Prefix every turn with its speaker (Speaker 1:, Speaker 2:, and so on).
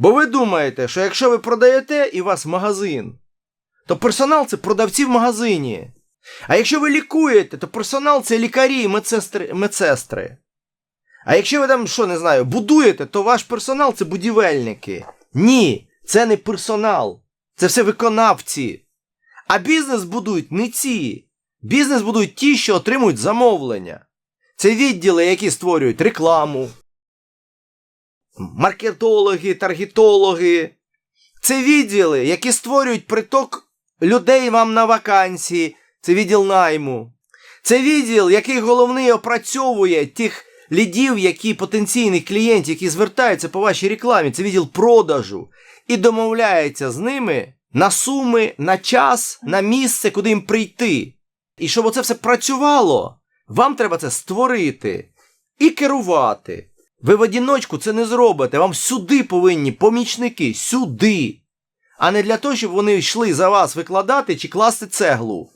Speaker 1: Бо ви думаєте, що якщо ви продаєте і у вас магазин, то персонал це продавці в магазині. А якщо ви лікуєте, то персонал це лікарі і медсестри. медсестри. А якщо ви там, що не знаю, будуєте, то ваш персонал це будівельники. Ні, це не персонал. Це все виконавці. А бізнес будують не ці. Бізнес будують ті, що отримують замовлення. Це відділи, які створюють рекламу, маркетологи, таргетологи. Це відділи, які створюють приток людей вам на вакансії. Це відділ найму. Це відділ, який головний опрацьовує тих лідів, які потенційних клієнтів, які звертаються по вашій рекламі. Це відділ продажу. І домовляється з ними на суми, на час, на місце, куди їм прийти. І щоб оце все працювало, вам треба це створити і керувати. Ви в одіночку це не зробите. Вам сюди повинні помічники, сюди. А не для того, щоб вони йшли за вас викладати чи класти цеглу.